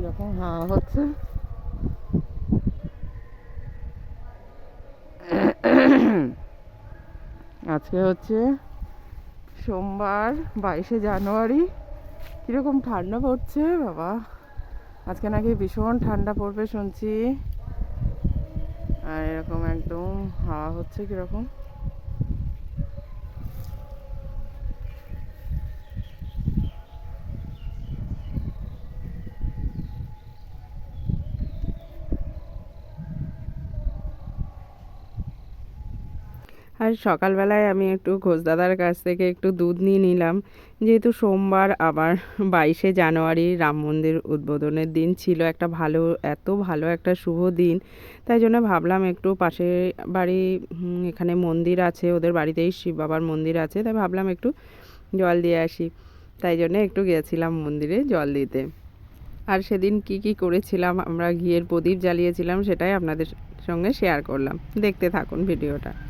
কীরকম হাওয়া হচ্ছে। আজকে হচ্ছে সোমবার, বাইশে জানুয়ারি। কীরকম ঠান্ডা পড়ছে, বাবা? আজকে নাকি ভীষণ ঠান্ডা পড়বে শুনছি। আর এরকম একদম হাওয়া হচ্ছে কীরকম। আর সকালবেলায় আমি একটু ঘোষদাদার কাছ থেকে একটু দুধ নিয়ে নিলাম। যেহেতু সোমবার, আবার বাইশে জানুয়ারি রাম মন্দির উদ্বোধনের দিন ছিল, একটা ভালো, এত ভালো একটা শুভ দিন। তাই জন্য ভাবলাম একটু পাশে বাড়ি এখানে মন্দির আছে, ওদের বাড়িতেই শিব বাবার মন্দির আছে, তাই ভাবলাম একটু জল দিয়ে আসি। তাই জন্য একটু গেছিলাম মন্দিরে জল দিতে। আর সেদিন কি কি করেছিলাম, আমরা ঘিয়ের প্রদীপ জ্বালিয়েছিলাম, সেটাই আপনাদের সঙ্গে শেয়ার করলাম। দেখতে থাকুন ভিডিওটা।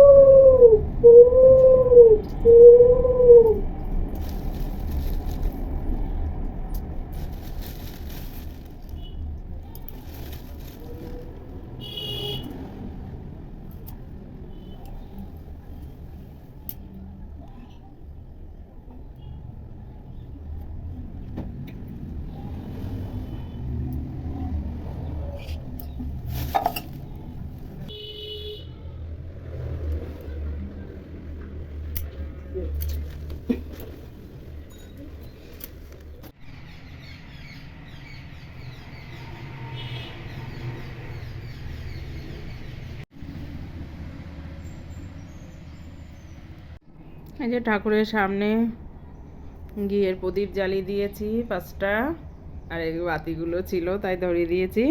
এই যে ঠাকুরের সামনে ঘিয়ের প্রদীপ জ্বালিয়ে দিয়েছি পাঁচটা, আর এই বাতিগুলো ছিল, তাই ধরিয়ে দিয়েছি।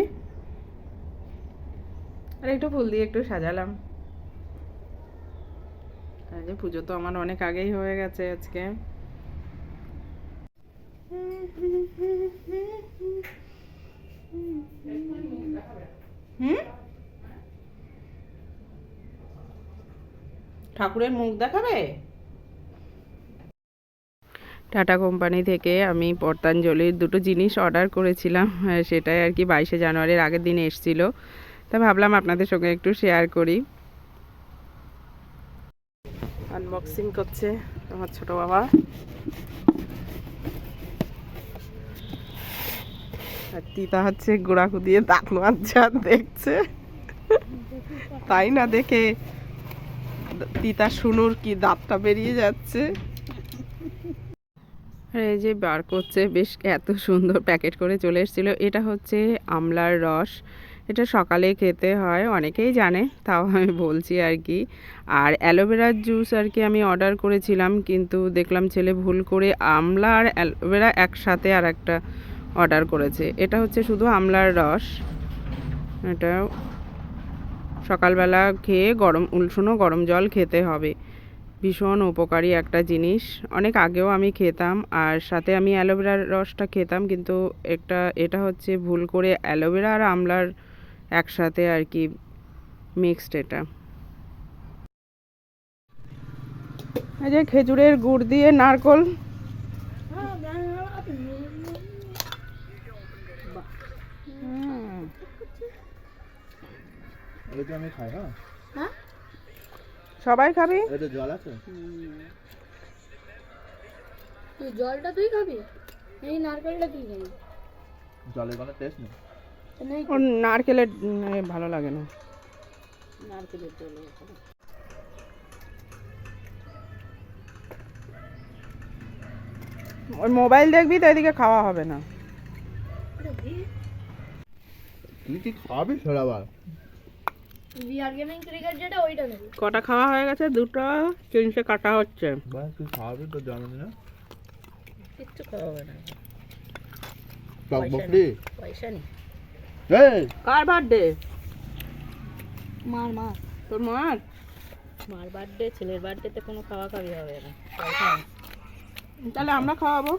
আর একটু ফুল দিয়ে একটু সাজালাম। আর যে পুজো তো আমার অনেক আগেই হয়ে গেছে আজকে। হুম? ঠাকুরের মুখ দেখাবে? টাটা কোম্পানি থেকে আমি পতঞ্জলির দুটো জিনিস অর্ডার করেছিলাম। সেটাই আর কি বাইশে জানুয়ারির আগের দিন এসেছিল। তা ভাবলাম আপনাদের সঙ্গে একটু শেয়ার করি। আনবক্সিং করছে আমার ছোট বাবা। আর তিতা হচ্ছে গোড়াকু দিয়ে দাঁত মারছে দেখছে। তাই না দেখে তিতা শুনুর কি দাঁতটা বেরিয়ে যাচ্ছে? আর এই যে বার করছে বেশ এত সুন্দর প্যাকেট করে চলে এসেছিল। এটা হচ্ছে আমলার রস। এটা সকালে খেতে হয়, অনেকেই জানে, তাও আমি বলছি আর কি। আর অ্যালোভেরার জুস আর কি আমি অর্ডার করেছিলাম, কিন্তু দেখলাম ছেলে ভুল করে আমলা আর অ্যালোভেরা একসাথে আর একটা অর্ডার করেছে। এটা হচ্ছে শুধু আমলার রস। এটা সকালবেলা খেয়ে গরম, উলসুনো গরম জল খেতে হবে। ভীষণ উপকারী একটা জিনিস। অনেক আগেও আমি খেতাম আর সাথে আমি অ্যালোভেরার রসটা খেতাম, কিন্তু একটা, এটা হচ্ছে ভুল করে অ্যালোভেরা আর আমলার একসাথে আর কি মিক্সড এটা। এই যে খেজুরের গুড় দিয়ে নারকল। আমি খাই হ্যাঁ? সবাই খাবি? জল আছে? জলটা তুই খাবি? এই নারকেলটা তুই খাবি। জলের কোনো টেস্ট নেই। ওর নারকেলের ভালো লাগে না। নারকেলের জল ওই মোবাইল দেখবি তো এদিকে খাওয়া হবে না। তুই কি খাবি সেটা বিয়ার গেমিং ক্রিকেট যেটা ওইটা নেবি। কটা খাওয়া হয়ে গেছে? দুটো তিনটে কাটা হচ্ছে। ভাই তুই খাবি তো জন্মদিনে কিচ্ছু খাওয়া না। টক বকরি পয়সা নেই। এই! কার বার্থডে মার মার। তোর মার? মার বার্থডে ছেলের বার্থডেতে কোনো খাওয়া খাওয়ি হবে না। তাহলে আমরা খাওয়াবো।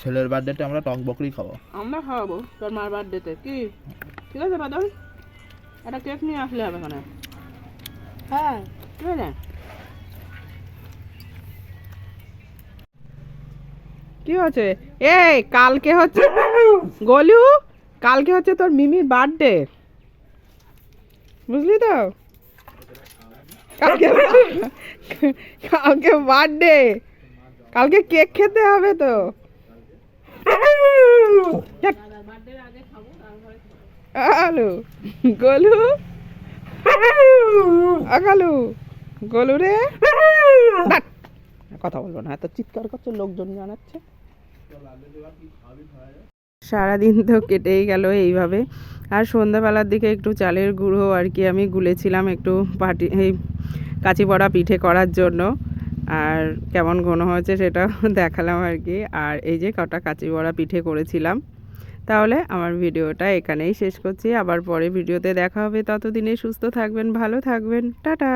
ছেলের বার্থডেতে আমরা টক বকরি খাব। আমরা খাওয়াবো তোর মার বার্থডেতে কি? ঠিক আছে বাদল? একটা কেক নিয়ে আসলে হবে এখানে। হ্যাঁ। ঠিক আছে? কি হচ্ছে? এই কালকে হচ্ছে গলু কালকে হচ্ছে তোর মিমির বার্থডে। বুঝলি তো? কালকে কালকে বার্থডে। কালকে কেক খেতে হবে তো। আলু গলু। আকালু গলু রে। কথা বলব না এত চিৎকার করছে লোকজন জানাচ্ছে। সারাদিন তো কেটেই গেল এইভাবে। আর সন্ধ্যাবেলার দিকে একটু চালের গুঁড়ো আর কি আমি গুলেছিলাম একটু পাটি এই কাঁচি পড়া পিঠে করার জন্য। আর কেমন ঘন হয়েছে সেটা দেখালাম আর কি। আর এই যে কটা কাঁচি পড়া পিঠে করেছিলাম। তাহলে আমার ভিডিওটা এখানেই শেষ করছি। আবার পরে ভিডিওতে দেখা হবে। ততদিনে সুস্থ থাকবেন, ভালো থাকবেন। টাটা!